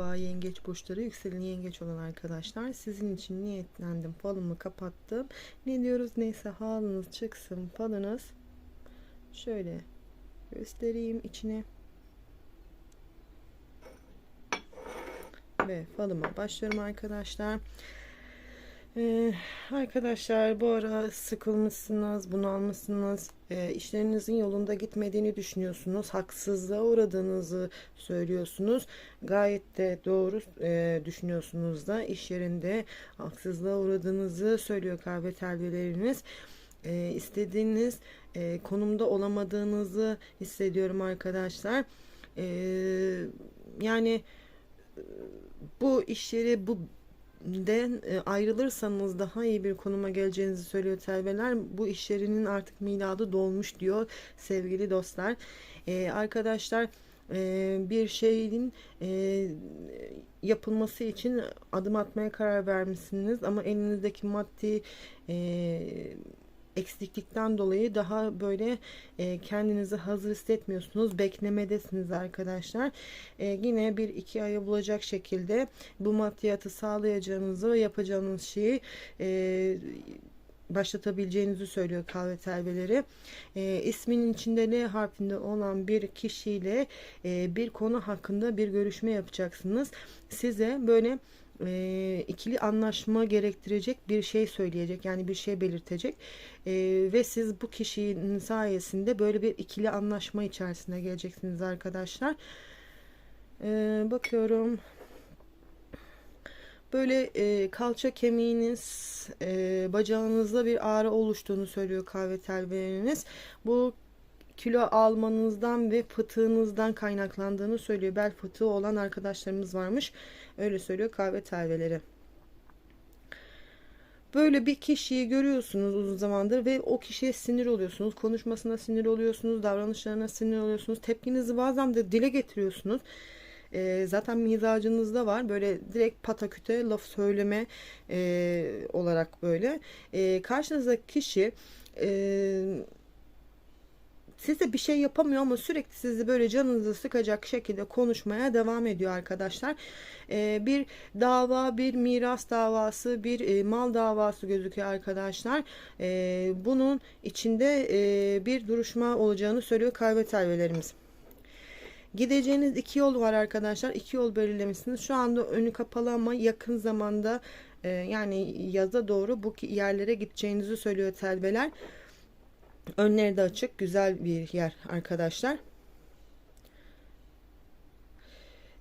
Merhaba yengeç burçları yükselen yengeç olan arkadaşlar. Sizin için niyetlendim falımı kapattım. Ne diyoruz? Neyse halınız çıksın falınız. Şöyle göstereyim içine. Ve falıma başlıyorum arkadaşlar ee, arkadaşlar bu ara sıkılmışsınız, bunalmışsınız, e, işlerinizin yolunda gitmediğini düşünüyorsunuz, haksızlığa uğradığınızı söylüyorsunuz. Gayet de doğru e, düşünüyorsunuz da iş yerinde haksızlığa uğradığınızı söylüyor kahve telveleriniz. E, istediğiniz e, konumda olamadığınızı hissediyorum arkadaşlar. E, yani bu iş yeri bu den e, ayrılırsanız daha iyi bir konuma geleceğinizi söylüyor telveler. Bu iş yerinin artık miladı dolmuş diyor sevgili dostlar. Ee, arkadaşlar e, bir şeyin e, yapılması için adım atmaya karar vermişsiniz ama elinizdeki maddi eksiklikten dolayı daha böyle e, kendinizi hazır hissetmiyorsunuz. Beklemedesiniz arkadaşlar. E, yine bir iki ayı bulacak şekilde bu maddiyatı sağlayacağınızı ve yapacağınız şeyi e, başlatabileceğinizi söylüyor kahve telveleri. E, isminin içinde L harfinde olan bir kişiyle e, bir konu hakkında bir görüşme yapacaksınız. Size böyle e, ikili anlaşma gerektirecek bir şey söyleyecek yani bir şey belirtecek. E, ve siz bu kişinin sayesinde böyle bir ikili anlaşma içerisine geleceksiniz arkadaşlar. E, bakıyorum. Böyle e, kalça kemiğiniz e, bacağınızda bir ağrı oluştuğunu söylüyor kahve telveleriniz bu kilo almanızdan ve fıtığınızdan kaynaklandığını söylüyor. Bel fıtığı olan arkadaşlarımız varmış. Öyle söylüyor kahve telveleri. Böyle bir kişiyi görüyorsunuz uzun zamandır ve o kişiye sinir oluyorsunuz. Konuşmasına sinir oluyorsunuz, davranışlarına sinir oluyorsunuz. Tepkinizi bazen de dile getiriyorsunuz. E, zaten mizacınızda var. Böyle direkt pataküte laf söyleme e, olarak böyle. E, karşınızdaki kişi e, size bir şey yapamıyor ama sürekli sizi böyle canınızı sıkacak şekilde konuşmaya devam ediyor arkadaşlar. Ee, bir dava, bir miras davası, bir e, mal davası gözüküyor arkadaşlar. Ee, bunun içinde e, bir duruşma olacağını söylüyor kahve telvelerimiz. Gideceğiniz iki yol var arkadaşlar. İki yol belirlemişsiniz. Şu anda önü kapalı ama yakın zamanda e, yani yaza doğru bu yerlere gideceğinizi söylüyor telveler. Önleri de açık. Güzel bir yer arkadaşlar.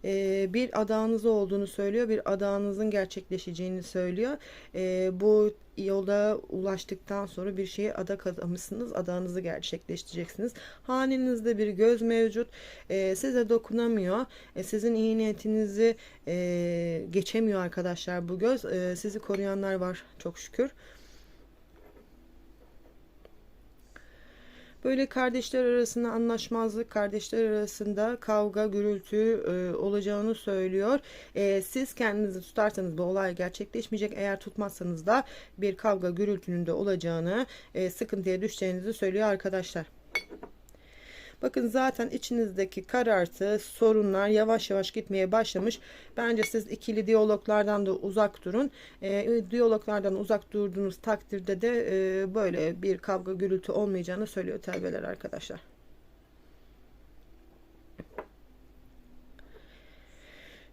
Ee, bir adağınız olduğunu söylüyor. Bir adağınızın gerçekleşeceğini söylüyor. Ee, bu yola ulaştıktan sonra bir şeye adak adamışsınız. Adağınızı gerçekleştireceksiniz. Hanenizde bir göz mevcut. Ee, size dokunamıyor. Ee, sizin iyi niyetinizi e, geçemiyor arkadaşlar bu göz. Ee, sizi koruyanlar var çok şükür. Böyle kardeşler arasında anlaşmazlık, kardeşler arasında kavga, gürültü e, olacağını söylüyor. E, siz kendinizi tutarsanız bu olay gerçekleşmeyecek. Eğer tutmazsanız da bir kavga, gürültünün de olacağını, e, sıkıntıya düşeceğinizi söylüyor arkadaşlar. Bakın zaten içinizdeki karartı, sorunlar yavaş yavaş gitmeye başlamış. Bence siz ikili diyaloglardan da uzak durun. E, diyaloglardan uzak durduğunuz takdirde de e, böyle bir kavga gürültü olmayacağını söylüyor telveler arkadaşlar.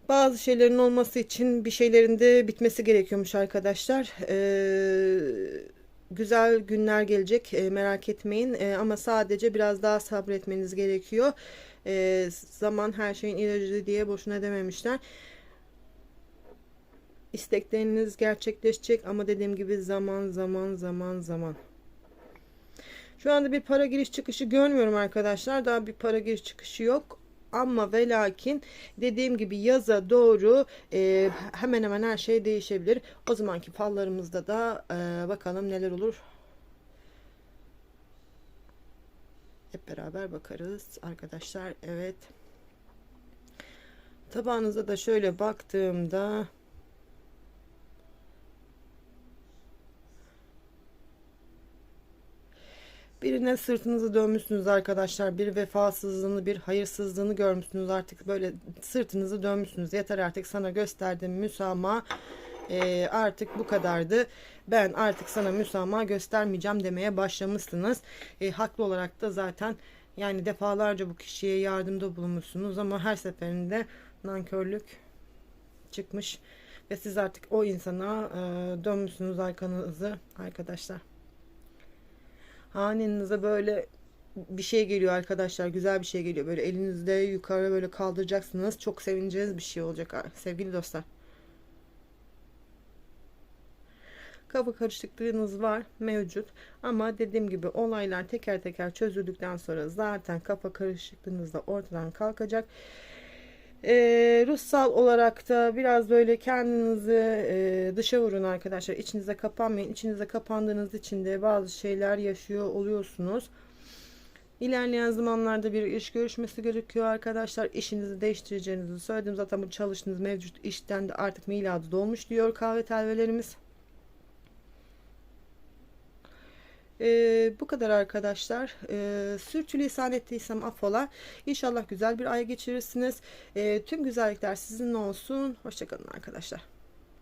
Bazı şeylerin olması için bir şeylerin de bitmesi gerekiyormuş arkadaşlar. Ee, güzel günler gelecek e, merak etmeyin. E, ama sadece biraz daha sabretmeniz gerekiyor. E, zaman her şeyin ilacı diye boşuna dememişler. İstekleriniz gerçekleşecek ama dediğim gibi zaman zaman zaman zaman. Şu anda bir para giriş çıkışı görmüyorum arkadaşlar. Daha bir para giriş çıkışı yok ama ve lakin dediğim gibi yaza doğru e, hemen hemen her şey değişebilir. O zamanki fallarımızda da e, bakalım neler olur. Hep beraber bakarız arkadaşlar. Evet. Tabağınıza da şöyle baktığımda Birine sırtınızı dönmüşsünüz arkadaşlar. Bir vefasızlığını, bir hayırsızlığını görmüşsünüz. Artık böyle sırtınızı dönmüşsünüz. Yeter artık sana gösterdiğim müsamaha e, artık bu kadardı. Ben artık sana müsamaha göstermeyeceğim demeye başlamışsınız. E, haklı olarak da zaten yani defalarca bu kişiye yardımda bulunmuşsunuz ama her seferinde nankörlük çıkmış ve siz artık o insana e, dönmüşsünüz arkanızı arkadaşlar. Hanenize böyle bir şey geliyor arkadaşlar. Güzel bir şey geliyor. Böyle elinizde yukarı böyle kaldıracaksınız. Çok sevineceğiniz bir şey olacak sevgili dostlar. Kafa karışıklığınız var mevcut ama dediğim gibi olaylar teker teker çözüldükten sonra zaten kafa karışıklığınız da ortadan kalkacak. Ee, ruhsal olarak da biraz böyle kendinizi e, dışa vurun arkadaşlar. İçinize kapanmayın. İçinize kapandığınız için de bazı şeyler yaşıyor oluyorsunuz. İlerleyen zamanlarda bir iş görüşmesi gerekiyor arkadaşlar. İşinizi değiştireceğinizi söyledim. Zaten bu çalıştığınız mevcut işten de artık miladı dolmuş diyor kahve telvelerimiz. Ee, bu kadar arkadaşlar. Ee, sürçülisan ettiysem affola. İnşallah güzel bir ay geçirirsiniz. Ee, tüm güzellikler sizinle olsun. Hoşçakalın arkadaşlar.